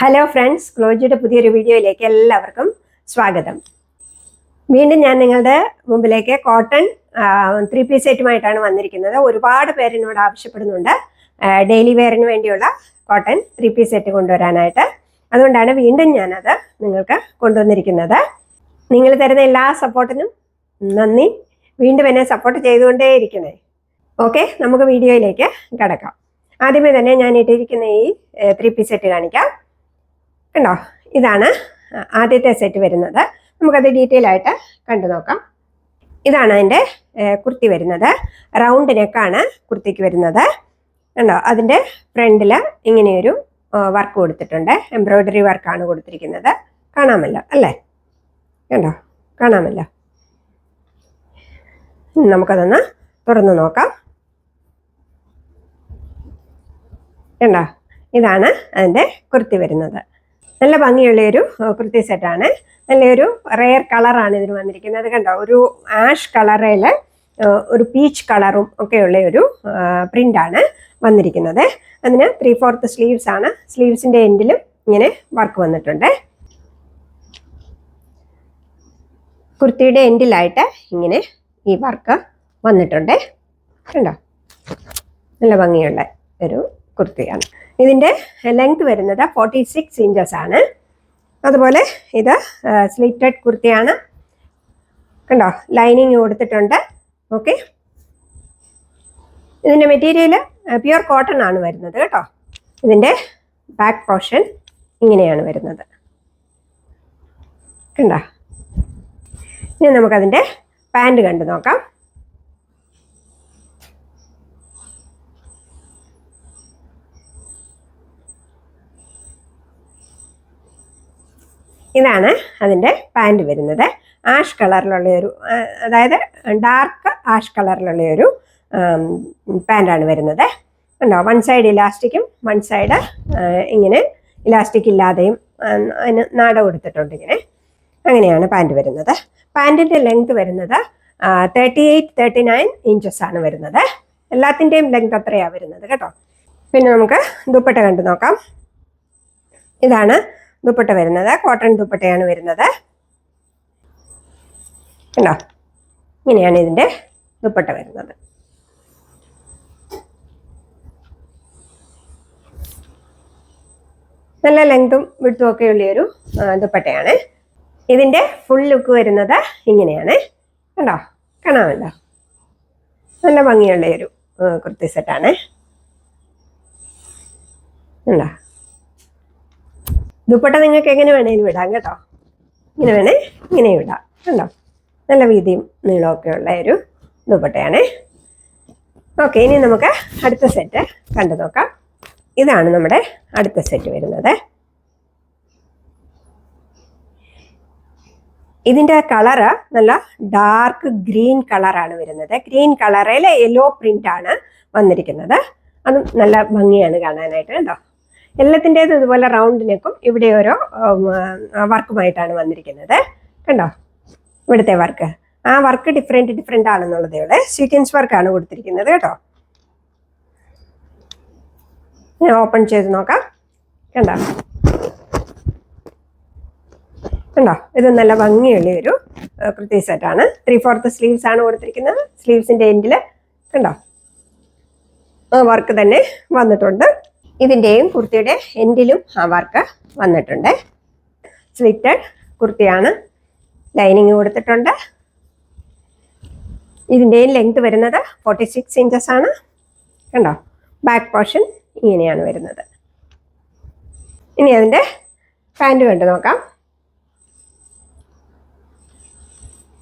Hello friends ക്ലോജിയുടെ പുതിയൊരു വീഡിയോയിലേക്ക് എല്ലാവർക്കും സ്വാഗതം. വീണ്ടും ഞാൻ നിങ്ങളുടെ മുമ്പിലേക്ക് കോട്ടൺ ത്രീ പീസ് സെറ്റുമായിട്ടാണ് വന്നിരിക്കുന്നത്. ഒരുപാട് പേര് ആവശ്യപ്പെടുന്നുണ്ട്. ഡെയിലി വെയറിന് വേണ്ടിയുള്ള കോട്ടൺ ത്രീ പീസ് സെറ്റ് കൊണ്ടുവരാനായിട്ട്. അതുകൊണ്ടാണ് വീണ്ടും ഞാനത് നിങ്ങൾക്ക് കൊണ്ടുവന്നിരിക്കുന്നത്. നിങ്ങൾ തരുന്ന എല്ലാ സപ്പോർട്ടിനും നന്ദി. വീണ്ടും എന്നെ സപ്പോർട്ട് ചെയ്തുകൊണ്ടേയിരിക്കണേ ഓക്കെ നമുക്ക് വീഡിയോയിലേക്ക് കിടക്കാം. ആദ്യമേ തന്നെ ഞാൻ ഇട്ടിരിക്കുന്ന ഈ ത്രീ പീസ് സെറ്റ് കാണിക്കാം. കണ്ടോ? ഇതാണ് ആദ്യത്തെ സെറ്റ് വരുന്നത്. നമുക്കത് ഡീറ്റെയിൽ ആയിട്ട് കണ്ടു നോക്കാം. ഇതാണ് അതിന്റെ കുർത്തി വരുന്നത്. റൗണ്ട് നെക്കാണ് കുർത്തിക്ക് വരുന്നത്. കണ്ടോ? അതിന്റെ ഫ്രണ്ടിൽ ഇങ്ങനെയൊരു വർക്ക് കൊടുത്തിട്ടുണ്ട്. എംബ്രോയ്ഡറി വർക്കാണ് കൊടുത്തിരിക്കുന്നത്. കാണാമല്ലോ അല്ലേ? കണ്ടോ? കാണാമല്ലോ. നമുക്കതൊന്ന് തുറന്നു നോക്കാം. കണ്ടോ? ഇതാണ് അതിന്റെ കുർത്തി വരുന്നത്. നല്ല ഭംഗിയുള്ള ഒരു കുർത്തി സെറ്റാണ് നല്ലൊരു റെയർ കളറാണ് ഇതിന് വന്നിരിക്കുന്നത്. കണ്ടോ ഒരു ആഷ് കളറിൽ ഒരു പീച്ച് കളറും ഒക്കെയുള്ള ഒരു പ്രിന്റാണ് വന്നിരിക്കുന്നത്. അതിന് ത്രീ ഫോർത്ത് സ്ലീവ്സ് ആണ് സ്ലീവ്സിന്റെ എൻഡിലും ഇങ്ങനെ വർക്ക് വന്നിട്ടുണ്ട്. കുർത്തിയുടെ എൻഡിലായിട്ട് ഇങ്ങനെ ഈ വർക്ക് വന്നിട്ടുണ്ട്. കണ്ടോ നല്ല ഭംഗിയുള്ള ഒരു കുർത്തിയാണ്. ഇതിന്റെ ലെങ്ത് വരുന്നത് ഫോർട്ടി സിക്സ് ഇഞ്ചസ് ആണ്. അതുപോലെ ഇത് സ്ലിറ്റഡ് കുർത്തിയാണ്. കണ്ടോ? ലൈനിങ് കൊടുത്തിട്ടുണ്ട്. ഓക്കെ ഇതിന്റെ മെറ്റീരിയൽ പ്യുർ കോട്ടൺ ആണ് വരുന്നത് കേട്ടോ. ഇതിന്റെ ബാക്ക് പോർഷൻ ഇങ്ങനെയാണ് വരുന്നത്. കണ്ടോ? ഇനി നമുക്കതിന്റെ പാന്റ് കണ്ടു നോക്കാം. ഇതാണ് അതിന്റെ പാന്റ് വരുന്നത്. ആഷ് കളറിലുള്ള ഒരു അതായത് ഡാർക്ക് ആഷ് കളറിലുള്ള ഒരു പാന്റാണ് വരുന്നത്. ഉണ്ടോ വൺ സൈഡ് ഇലാസ്റ്റിക്കും വൺ സൈഡ് ഇങ്ങനെ ഇലാസ്റ്റിക് ഇല്ലാതെയും അതിന് നാട കൊടുത്തിട്ടുണ്ട് ഇങ്ങനെ. അങ്ങനെയാണ് പാന്റ് വരുന്നത്. പാന്റിന്റെ ലെങ്ത് വരുന്നത് thirty eight thirty nine inches ആണ് വരുന്നത്. എല്ലാത്തിന്റെയും ലെങ്ത് അത്രയാണ് വരുന്നത് കേട്ടോ. പിന്നെ നമുക്ക് ദുപ്പട്ട കണ്ടു നോക്കാം. ഇതാണ് ദുപ്പട്ട വരുന്നത് കോട്ടൺ ദുപ്പട്ടയാണ് വരുന്നത്. കണ്ടോ? ഇങ്ങനെയാണ് ഇതിന്റെ ദുപ്പട്ട വരുന്നത്. നല്ല ലെങ്തും വിടുത്തും ഒക്കെ ഉള്ള ഒരു ദുപ്പട്ടയാണ്. ഇതിന്റെ ഫുൾ ലുക്ക് വരുന്നത് ഇങ്ങനെയാണ്. കണ്ടോ? കാണാമല്ലോ നല്ല ഭംഗിയുള്ള ഒരു കുർത്തി സെറ്റാണ് ഉണ്ടോ ദുപ്പട്ട നിങ്ങൾക്ക് എങ്ങനെ വേണേലും ഇടാം കേട്ടോ. ഇങ്ങനെ വേണേ ഇങ്ങനെ ഇടാം കണ്ടോ? നല്ല വീതിയും നീളമൊക്കെ ഉള്ള ഒരു ദുപ്പട്ടയാണ്. ഓക്കെ ഇനി നമുക്ക് അടുത്ത സെറ്റ് കണ്ടു നോക്കാം. ഇതാണ് നമ്മുടെ അടുത്ത സെറ്റ് വരുന്നത്. ഇതിന്റെ കളറ് നല്ല ഡാർക്ക് ഗ്രീൻ കളറാണ് വരുന്നത്. ഗ്രീൻ കളറിൽ യെല്ലോ പ്രിന്റ് ആണ് വന്നിരിക്കുന്നത്. അതും നല്ല ഭംഗിയാണ് കാണാനായിട്ട് കേട്ടോ എല്ലാത്തിന്റെതും ഇതുപോലെ റൗണ്ട് നെക്കും ഇവിടെ ഓരോ വർക്കുമായിട്ടാണ് വന്നിരിക്കുന്നത്. കണ്ടോ? ഇവിടുത്തെ വർക്ക്. ആ വർക്ക് ഡിഫറെന്റ് ഡിഫറെന്റ് ആണെന്നുള്ളത് ഇവിടെ സീക്വൻസ് വർക്കാണ് കൊടുത്തിരിക്കുന്നത് കേട്ടോ. ഞാൻ ഓപ്പൺ ചെയ്ത് നോക്കാം. കണ്ടോ? കണ്ടോ? ഇത് നല്ല ഭംഗിയുള്ള ഒരു കൃത്യ സെറ്റാണ് ത്രീ ഫോർത്ത് സ്ലീവ്സ് ആണ് കൊടുത്തിരിക്കുന്നത്. സ്ലീവ്സിന്റെ എൻഡിൽ കണ്ടോ? വർക്ക് തന്നെ വന്നിട്ടുണ്ട്. ഇതിന്റെയും കുർത്തിയുടെ എൻഡിലും ആ വർക്ക് വന്നിട്ടുണ്ട്. സ്ലിറ്റഡ് കുർത്തിയാണ്. ലൈനിങ് കൊടുത്തിട്ടുണ്ട്. ഇതിന്റെയും ലെങ്ത് വരുന്നത് ഫോർട്ടി സിക്സ് ഇഞ്ചസ് ആണ്. കണ്ടോ? ബാക്ക് പോർഷൻ ഇങ്ങനെയാണ് വരുന്നത്. ഇനി അതിന്റെ പാന്റ് കണ്ടു നോക്കാം.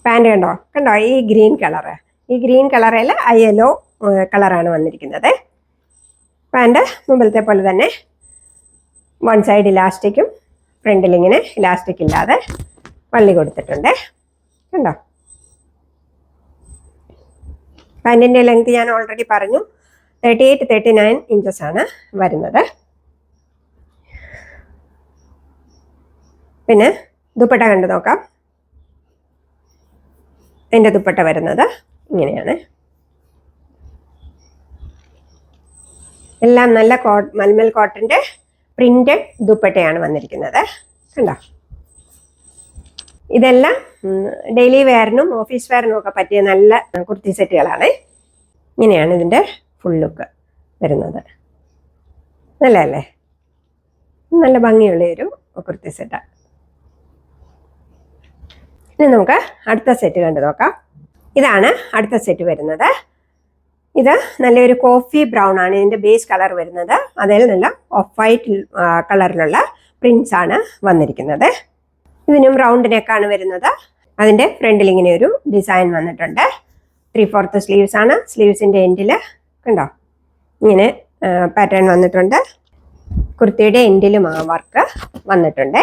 പാന്റ് കണ്ടോ? കണ്ടോ? ഈ ഗ്രീൻ കളറ് ഈ ഗ്രീൻ കളറിൽ യെല്ലോ കളറാണ് വന്നിരിക്കുന്നത്. പാന്റ് മുമ്പിലത്തെ പോലെ തന്നെ. വൺ സൈഡ് ഇലാസ്റ്റിക്കും ഫ്രണ്ടിൽ ഇങ്ങനെ ഇലാസ്റ്റിക് ഇല്ലാതെ വള്ളി കൊടുത്തിട്ടുണ്ട്. കണ്ടോ? പാന്റിന്റെ ലെങ്ത് ഞാൻ ഓൾറെഡി പറഞ്ഞു. Thirty eight thirty nine inches ആണ് വരുന്നത്. പിന്നെ ദുപ്പട്ട കണ്ടു നോക്കാം. എന്റെ ദുപ്പട്ട വരുന്നത് ഇങ്ങനെയാണ്. എല്ലാം നല്ല കോ മൽമൽ കോട്ടന്റെ പ്രിന്റഡ് ദുപ്പട്ടയാണ് വന്നിരിക്കുന്നത്. കണ്ടോ? ഇതെല്ലാം ഡെയിലി വെയറിനും ഓഫീസ് വെയറിനും ഒക്കെ പറ്റിയ നല്ല കുർത്തി സെറ്റുകളാണ് ഇങ്ങനെയാണ് ഇതിന്റെ ഫുൾ ലുക്ക് വരുന്നത്. നല്ലതല്ലേ? നല്ല ഭംഗിയുള്ള ഒരു കുർത്തി സെറ്റാണ് ഇനി നമുക്ക് അടുത്ത സെറ്റ് കണ്ടു നോക്കാം. ഇതാണ് അടുത്ത സെറ്റ് വരുന്നത്. ഇത് നല്ലൊരു കോഫി ബ്രൗൺ ആണ്. ഇതിന്റെ ബേസ് കളർ വരുന്നത്. അതിൽ നല്ല ഓഫ് വൈറ്റ് കളറിലുള്ള പ്രിൻസ് ആണ് വന്നിരിക്കുന്നത്. ഇതിനും റൗണ്ട് നെക്കാണ് വരുന്നത്. അതിന്റെ ഫ്രണ്ടിൽ ഇങ്ങനെ ഒരു ഡിസൈൻ വന്നിട്ടുണ്ട്. ത്രീ ഫോർത്ത് സ്ലീവ്സ് ആണ്. സ്ലീവ്സിന്റെ എൻഡിൽ കണ്ടോ? ഇങ്ങനെ പാറ്റേൺ വന്നിട്ടുണ്ട്. കുർത്തിയുടെ എൻഡിലും ആ വർക്ക് വന്നിട്ടുണ്ട്.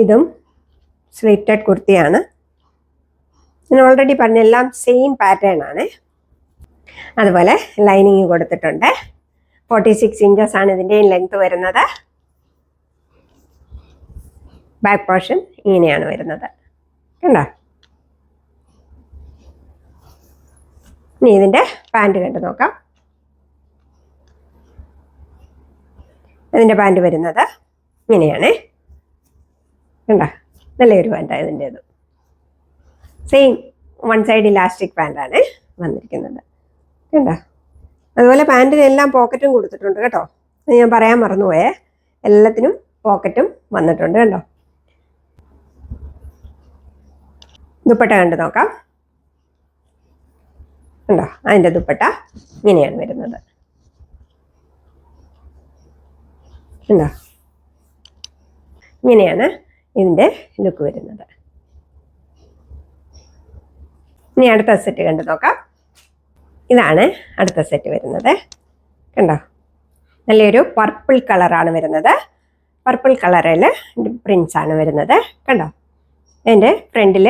ഇതും സ്ലിറ്റഡ് കുർത്തിയാണ്. ഞാൻ ഓൾറെഡി പറഞ്ഞ എല്ലാം സെയിം പാറ്റേൺ ആണ്. അതുപോലെ ലൈനിങ് കൊടുത്തിട്ടുണ്ട്. ഫോർട്ടി സിക്സ് ഇഞ്ചസ് ആണ് ഇതിന്റെയും ലെങ്ത് വരുന്നത്. ബാക്ക് പോർഷൻ ഇങ്ങനെയാണ് വരുന്നത്. കണ്ടോ? ഇനി ഇതിന്റെ പാന്റ് കണ്ടു നോക്കാം. ഇതിന്റെ പാന്റ് വരുന്നത് ഇങ്ങനെയാണ്. കണ്ടോ? നല്ലൊരു പാന്റാണ് ഇതിന്റേത് സെയിം വൺ സൈഡ് ഇലാസ്റ്റിക് പാന്റാണ് വന്നിരിക്കുന്നത്. കണ്ടോ? അതുപോലെ പാന്റിന് എല്ലാം പോക്കറ്റും കൊടുത്തിട്ടുണ്ട് കേട്ടോ. ഞാൻ പറയാൻ മറന്നുപോയേ. എല്ലാത്തിനും പോക്കറ്റും വന്നിട്ടുണ്ട് കണ്ടോ? ദുപ്പട്ട കണ്ട് നോക്കാം. കണ്ടോ? അതിന്റെ ദുപ്പട്ട ഇങ്ങനെയാണ് വരുന്നത്. കണ്ടോ? ഇങ്ങനെയാണ് ഇതിന്റെ ലുക്ക് വരുന്നത്. ഇനി അടുത്ത സെറ്റ് കണ്ടു നോക്കാം. ഇതാണ് അടുത്ത സെറ്റ് വരുന്നത്. കണ്ടോ? നല്ലൊരു പർപ്പിൾ കളറാണ് വരുന്നത്. പർപ്പിൾ കളറിൽ പ്രിൻസ് ആണ് വരുന്നത്. കണ്ടോ? എന്റെ ഫ്രണ്ടിൽ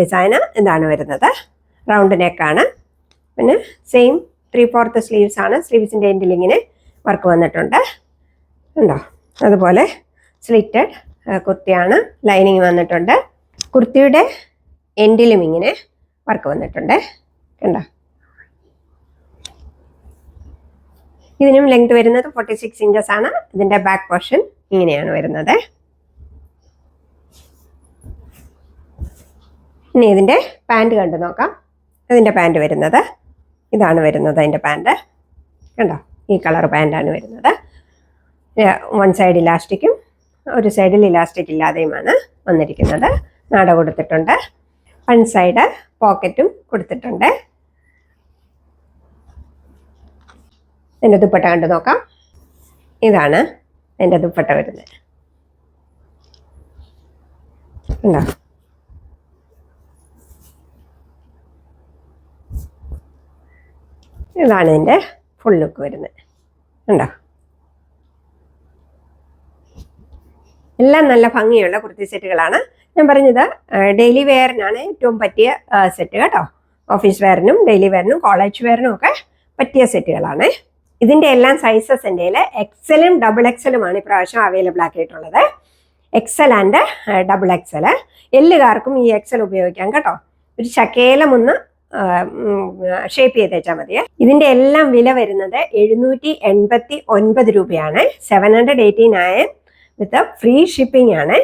ഡിസൈന് ഇതാണ് വരുന്നത്. റൗണ്ട് നെക്കാണ് പിന്നെ സെയിം ത്രീ ഫോർത്ത് സ്ലീവ്സ് ആണ്. സ്ലീവ്സിന്റെ എൻഡിൽ ഇങ്ങനെ വർക്ക് വന്നിട്ടുണ്ട്. ഉണ്ടോ അതുപോലെ സ്ലിറ്റഡ് കുർത്തിയാണ് ലൈനിങ് വന്നിട്ടുണ്ട്. കുർത്തിയുടെ എൻഡിലും ഇങ്ങനെ വർക്ക് വന്നിട്ടുണ്ട്. കണ്ട? ഇതിനും ലെങ്ത് വരുന്നത് ഫോർട്ടി സിക്സ് ഇഞ്ചസ് ആണ്. ഇതിന്റെ ബാക്ക് പോർഷൻ ഇങ്ങനെയാണ് വരുന്നത്. ഇനി ഇതിന്റെ പാന്റ് കണ്ടു നോക്കാം. ഇതിന്റെ പാന്റ് വരുന്നത്. ഇതാണ് വരുന്നത് അതിന്റെ പാന്റ് കണ്ടോ? ഈ കളർ പാന്റാണ് വരുന്നത്. വൺ സൈഡ് ഇലാസ്റ്റിക്കും ഒരു സൈഡിൽ ഇലാസ്റ്റിക് ഇല്ലാതെയുമാണ് വന്നിരിക്കുന്നത്. നാട കൊടുത്തിട്ടുണ്ട്. വൺ സൈഡ് പോക്കറ്റും കൊടുത്തിട്ടുണ്ട്. എന്റെ ദുപ്പട്ട കണ്ടു നോക്കാം. ഇതാണ് എന്റെ ദുപ്പട്ട വരുന്നത്. ഉണ്ടോ ഇതാണ് എന്റെ ഫുൾ ലുക്ക് വരുന്നത്. ഉണ്ടോ എല്ലാം നല്ല ഭംഗിയുള്ള കുർത്തി സെറ്റുകളാണ് ഞാൻ പറഞ്ഞത് ഡെയിലി വെയറിനാണ് ഏറ്റവും പറ്റിയ സെറ്റ് കേട്ടോ. ഓഫീസ് വെയറിനും ഡെയിലി വെയറിനും കോളേജ് വെയറിനും ഒക്കെ പറ്റിയ സെറ്റുകളാണ് ഇതിന്റെ എല്ലാം സൈസസ് എന്റെ എക്സലും ഡബിൾ എക്സലുമാണ് ഇപ്രാവശ്യം അവൈലബിൾ ആക്കിയിട്ടുള്ളത്. എക്സൽ ആൻഡ് ഡബിൾ എക്സൽ എല്ലുകാർക്കും ഈ എക്സൽ ഉപയോഗിക്കാം കേട്ടോ. ഒരു ശകേലം ഒന്ന് ഷേപ്പ് ചെയ്ത് വെച്ചാൽ ഇതിന്റെ എല്ലാം വില വരുന്നത് എഴുന്നൂറ്റി എൺപത്തി ഒൻപത് രൂപയാണ്. Seven hundred eighty nine with free shipping ആണ്.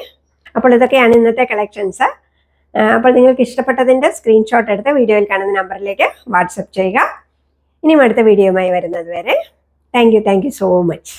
അപ്പോൾ ഇതൊക്കെയാണ് ഇന്നത്തെ കളക്ഷൻസ് അപ്പോൾ നിങ്ങൾക്ക് ഇഷ്ടപ്പെട്ടതിന്റെ സ്ക്രീൻഷോട്ട് എടുത്ത് വീഡിയോയിൽ കാണുന്ന നമ്പറിലേക്ക് വാട്സപ്പ് ചെയ്യുക. ഇനിയും അടുത്ത വീഡിയോയുമായി വരുന്നത് വരെ. Thank you thank you so much